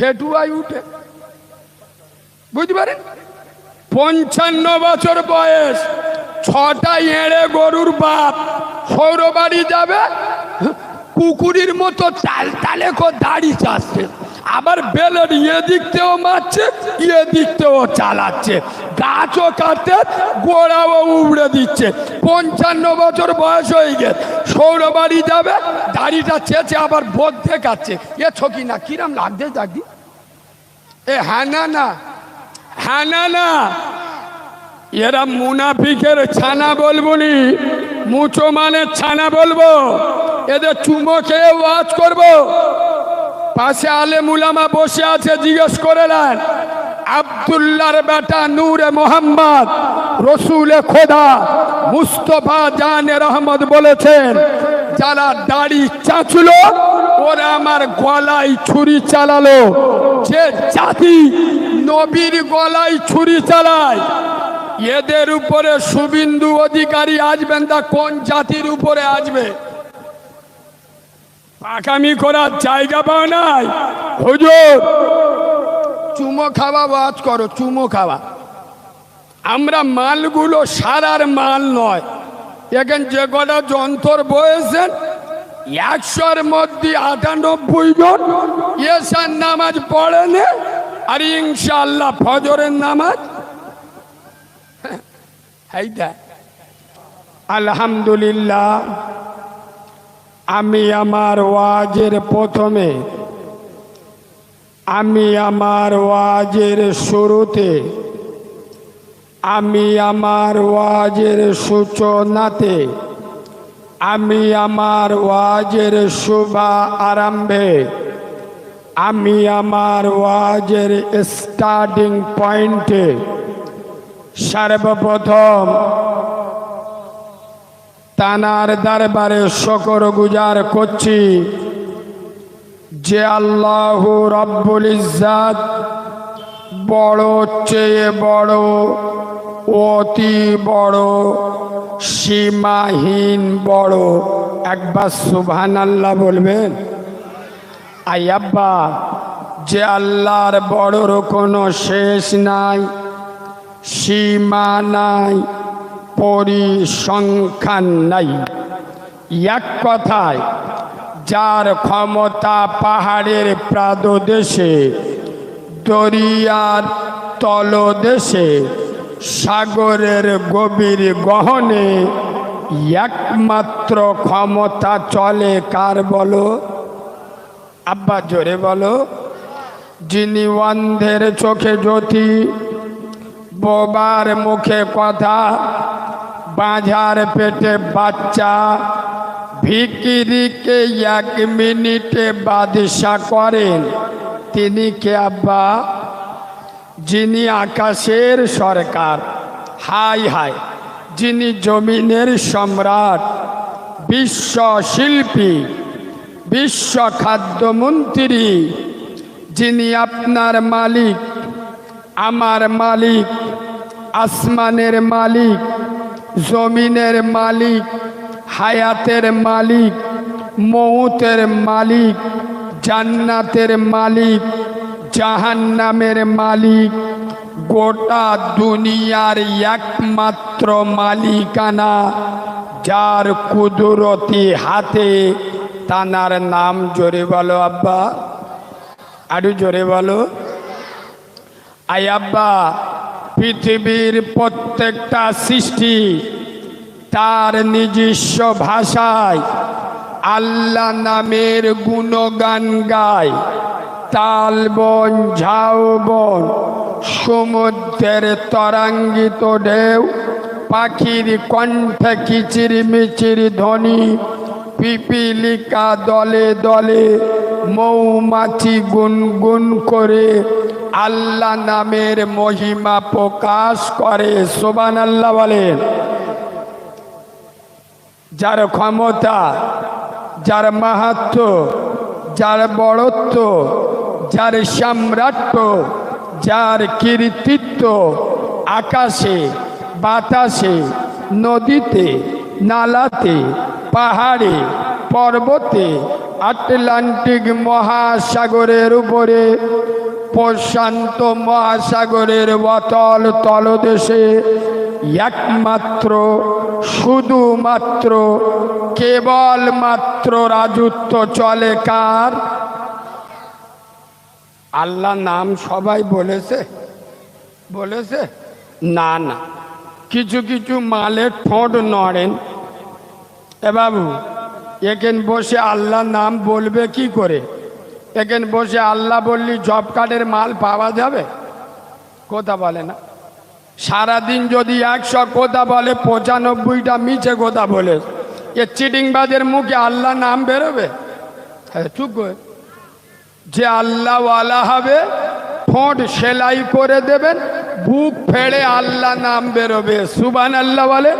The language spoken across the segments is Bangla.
খেটুয়াই উঠে। বুঝতে পারেন? পঞ্চান্ন বছর বয়স, ছটা এড়ে গরুর বাপ। সৌর বাড়ি যাবে কুকুরির মতো তাল তালে কো দাড়ি চাচ্ছে। আবার বেলের ইয়ে থেকেও মারছে ইয়ে থেকেও চালাচ্ছে। গাছও কাটতে গোড়াও উবড়ে দিচ্ছে। পঞ্চান্ন বছর বয়স হয়ে গেছে। সৌর বাড়ি যাবে, দাড়িটা চেয়েছে আবার বোধ দেখাচ্ছে। এ ছকি না, কিরাম লাগছে দাদি এ হ্যাঁ না না হ্যাঁ না না এরা মুনাফিকের ছানা বলব নি, মুচো মানে ছানা বলব। এদের চুমো খেয়ে ওয়াজ করব। পাশে আলে মুলামা বসে আছে, জিজ্ঞেস করে নেন আবদুল্লার বেটা নূরে মোহাম্মদ, রসুলে খোদা, মুস্তফা জানে রহমদ বলেছেন, যারা দাড়ি চাচলো, ওরা আমার গলায় ছুরি চালালো। যে জাতি নবীর গলায় ছুরি চালায়, এদের উপরে শুভিন্দু অধিকারী আসবেন তা কোন জাতির উপরে আসবে? পাকামি করার জায়গা পাও নাই। হুজুর। চুমো খাওয়া বাজ করো চুমো খাওয়া। আমরা মালগুলো সারার মাল নয়। এখন যে কটা যন্ত্র বয়েছেন একশোর মধ্যে আটানব্বই জন এসার নামাজ পড়েন আর ইনশাল্লাহ ফজরের নামাজ। এইটা আলহামদুলিল্লাহ। আমি আমার ওয়াজের প্রথমে, আমি আমার ওয়াজের শুরুতে, আমি আমার ওয়াজের সূচনাতে, আমি আমার ওয়াজের শুভা আরম্ভে, আমি আমার ওয়াজের স্টার্টিং পয়েন্টে সর্বপ্রথম তানার দরবারে শকর গুজার করছি যে আল্লাহ রব্বুল ইজ্জাত বড় চেয়ে বড়, অতি বড়, সীমাহীন বড়। একবার সুবহান আল্লাহ বলবেন, আই আব্বা, যে আল্লাহর বড়র কোনো শেষ নাই, সীমা নাই পরিসংখ্যান নাই। এক কথায়, যার ক্ষমতা পাহাড়ের প্রাদদেশে দরিয়ার তলদেশে, সাগরের গভীর গহনে একমাত্র ক্ষমতা চলে কার বলো? আব্বা, জোরে বলো। যিনি অন্ধের চোখে জ্যোতি, বোবার মুখে কথা বাঁঝার পেটে বাচ্চা। ভিকিরিকে এক মিনিটে বাদশা করেন। তিনি কে আব্বা? যিনি আকাশের সরকার। হাই হাই যিনি জমিনের সম্রাট। বিশ্ব শিল্পী বিশ্ব খাদ্যমন্ত্রী যিনি আপনার মালিক, আমার মালিক, আসমানের মালিক। জমিনের মালিক, হায়াতের মালিক মৌতের মালিক, জান্নাতের মালিক, জাহান্নামের মালিক, গোটা দুনিয়ার একমাত্র মালিকানা যার কুদরতি হাতে তানার নাম জোরে বলো আব্বা। আরও জোরে বলো। আই আব্বা। পৃথিবীর প্রত্যেকটা সৃষ্টি তার নিজস্ব ভাষায় আল্লাহ নামের গুণগান গায়। তালবন ঝাউবন সমুদ্রের তরাঙ্গিত ঢেউ, পাখির কণ্ঠে কিচির মিচির ধ্বনি, পিপিলিকা দলে দলে মৌমাছি গুনগুন করে আল্লাহ নামের মহিমা প্রকাশ করে সোবান আল্লাহ বলেন। যার ক্ষমতা, যার মাহাত্ম, যার বড়ত্ব, যার সাম্রাট্য যার কীর্তিত্ব আকাশে, বাতাসে, নদীতে, নালাতে, পাহাড়ে, পর্বতে, আটলান্টিক মহাসাগরের উপরে প্রশান্ত মহাসাগরের অতল তলদেশে একমাত্র, শুধুমাত্র, কেবলমাত্র রাজত্ব চলে কার? আল্লাহ নাম সবাই বলেছে। বলেছে? না না। কিছু কিছু মালের ঠোঁট নড়েন। এ বাবু, এখান বসে আল্লাহ নাম বলবে কি করে? এখান বসে আল্লাহ বললি, জব কার্ডের মাল পাওয়া যাবে? কথা বলে না। সারাদিন যদি একশো কথা বলে, পঁচানব্বইটা মিছে কথা বলে। এ চিটিংবাজের মুখে আল্লাহ নাম বেরোবে? হ্যাঁ চুপ যে আল্লাহওয়ালা হবে ঠোঁট সেলাই করে দেবেন, বুক ফেড়ে আল্লাহ নাম বেরোবে। সুবান আল্লাহ বলে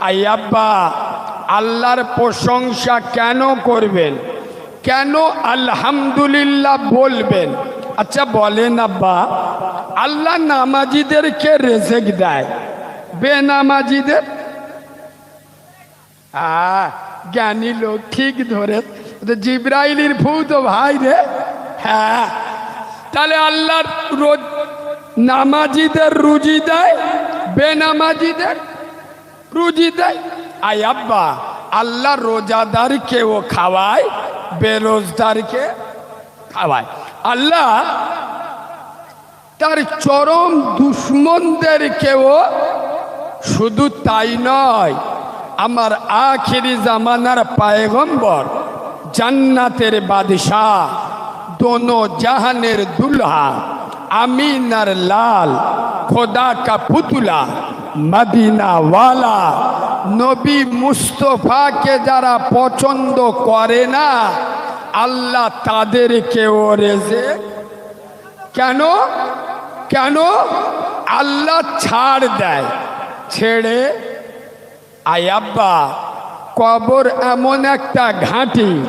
আই আব্বা আল্লাহর প্রশংসা কেন করবেন? কেন আলহামদুলিল্লাহ বলবেন? আচ্ছা বলেন আব্বা। আল্লাহ নামাজিদেরকে রেজেক দেয়। বেনামাজিদের? জ্ঞানী লোক ঠিক ধরে জিব্রাইলির ভূ তো ভাই রে। হ্যাঁ। তাহলে আল্লাহর রোজ নামাজিদের রুজি দেয়, বেনামাজিদের রুজি দেয়। আই আব্বা, আল্লাহ রোজাদারকে ও খাওয়ায় বেরোজদারকে খাওয়ায় আল্লাহ তার চরম দুশ্মনদেরকেও শুধু তাই নয় আমার আখিরি জামানার পায়গম্বর জান্নাতের বাদশাহ দোনো জাহানের দুলহা আমিনার লাল খোদা কা পুতুলা। মদিনাওয়ালা নবী মুস্তফাকে যারা পছন্দ করে না, আল্লাহ তাদেরকেও রেজে। কেন? কেন? আল্লাহ ছাড় দেয়। ছেড়ে, আয় আব্বা, কবর এমন একটা ঘাঁটি,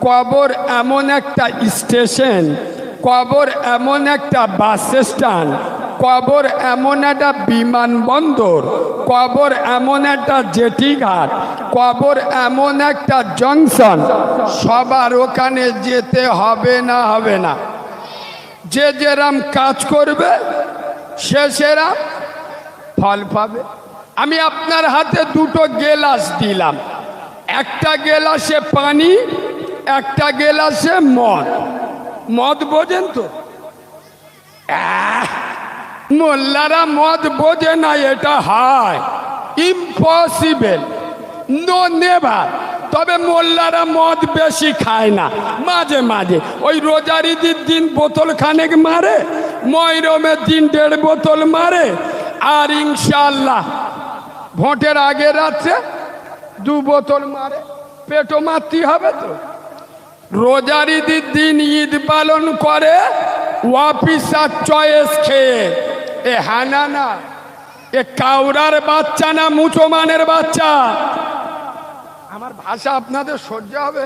কবর এমন একটা স্টেশন, কবর এমন একটা বাস স্ট্যান্ড কবর এমন একটা বিমানবন্দর কবর এমন একটা জেটি ঘাট কবর এমন একটা জংশন সবার ওখানে যেতে হবে না হবে না। যে যেরাম কাজ করবে সে সেরাম ফল পাবে। আমি আপনার হাতে দুটো গেলাস দিলাম। একটা গেলাসে পানি একটা গেলাসে মদ। মদ বোঝেন তো? আহ, মোল্লারা মদ বোঝে না, এটা হয়। ইম্পসিবল নো নেভার তবে মোল্লারা মদ বেশি খায় না। মাঝে মাঝে। ওই রোজারিদির দিন বোতল খানেক মারে ময়রমের দিন দেড় বোতল মারে, আর ইনশাল্লাহ ভোটের আগে রাত্রে দু বোতল মারে। পেটো মারতে হবে তো। রোজারিদির দিন ঈদ পালন করে ওয়াপিসার চয়েস খেয়ে এ হানা না, এ কাউরার বাচ্চা না মুচোমানের বাচ্চা। আমার ভাষা আপনাদের সহ্য হবে।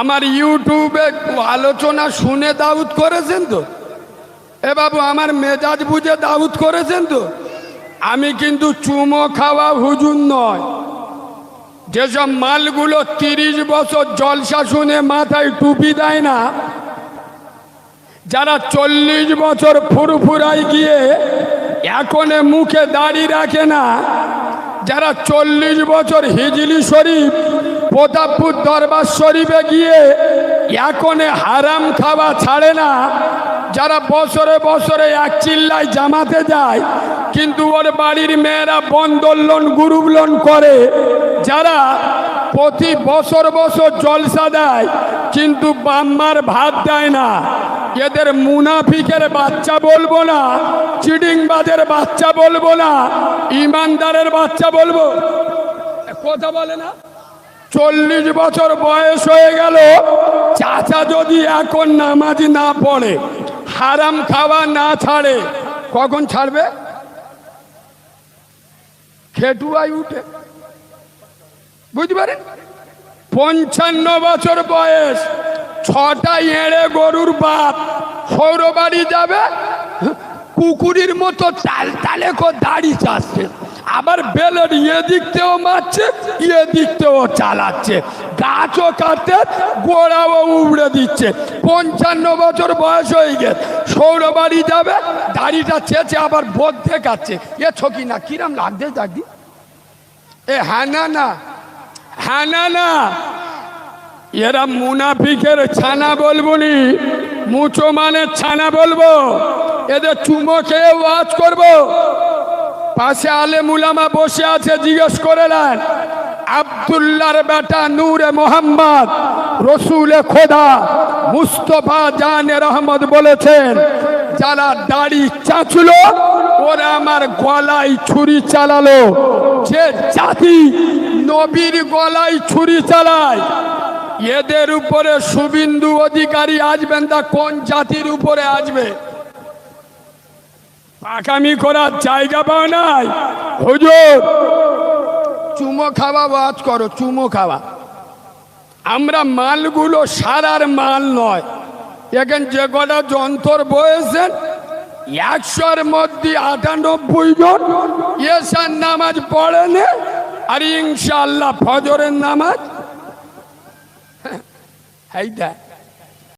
আমার ইউটিউবে আলোচনা শুনে দাউদ করেছেন তো? এ বাবু, আমার মেজাজ বুঝে দাউদ করেছেন তো? আমি কিন্তু চুমো খাওয়া হুজুর নয়। যেসব মালগুলো তিরিশ বছর জলসা শুনে মাথায় টুপি দেয় না যারা চল্লিশ বছর ফুরফুরাই গিয়ে এখনে মুখে দাড়ি রাখে না, যারা চল্লিশ বছর হিজলি শরীফ, প্রতাপপুর দরবার শরীফে গিয়ে এখনে হারাম খাওয়া ছাড়ে না, যারা বছরে বছরে এক চিল্লায় জামাতে যায়, কিন্তু ওর বাড়ির মেয়েরা বন্দর লোন গ্রুপ লোন করে, যারা প্রতি বছর বছর জলসা দেয়, কিন্তু বাম্মার ভাত দেয় না। এদের মুনাফিকের বাচ্চা বলব না চিডিংবাজের বাচ্চা বলব না, ইমানদারের বাচ্চা বলব। কথা বলে না? চল্লিশ বছর বয়স হয়ে গেল, চাচা যদি এখন নামাজি না পড়ে, হারাম খাওয়া না ছাড়ে, কখন ছাড়বে? খেটুয়াই উঠে। বুঝতে পারেন? পঞ্চান্ন বছর বয়স ছটা এড়ে গরুর বাপ। সৌর বাড়ি যাবে কুকুরির মতো তাল তালে কো দাড়ি চাচ্ছে। আবার বেলের ইয়ে দিক থেকেও মারছে ইয়ে দিক থেকেও চালাচ্ছে। গাছও কাটতে, গোড়াও উবড়ে দিচ্ছে। পঞ্চান্ন বছর বয়স হয়ে গেছে সৌরবাড়ি যাবে, দাড়িটা চেঁচে আবার বোধ দেখাচ্ছে এ ছকি না, কিরাম লাগছে দাদি এ হ্যাঁ না না হ্যাঁ না। এরা মুনাফিকের ছানা বলব নি। মুচো মানে ছানা বলব। এদের চুমো খেয়ে ওয়াজ করব। পাশে আলে মুলামা বসে আছে, জিজ্ঞেস করে নেন, আবদুল্লার বেটা নূরে মোহাম্মদ, রসুলে খোদা, মুস্তফা জানে রহমত বলেছেন, যারা দাড়ি চাঁচলো, ওরা আমার গলায় ছুরি চালালো। যে জাতি নবীর গলায় ছুরি চালায় এদের উপরে শুভিন্দু অধিকারী আসবেন, তা কোন জাতির উপরে আসবে? পাকামি করার জায়গা পাও নাই। হুজুর, চুমো খাওয়া বাজ করো, চুমো খাওয়া। আমরা মালগুলো সারার মাল নয়। এখন যে কটা যন্ত্র বয়েছেন একশোর মধ্যে আটানব্বই জন এসার নামাজ পড়েনে, আর ইনশাল্লাহ ফজরের নামাজ Hate that.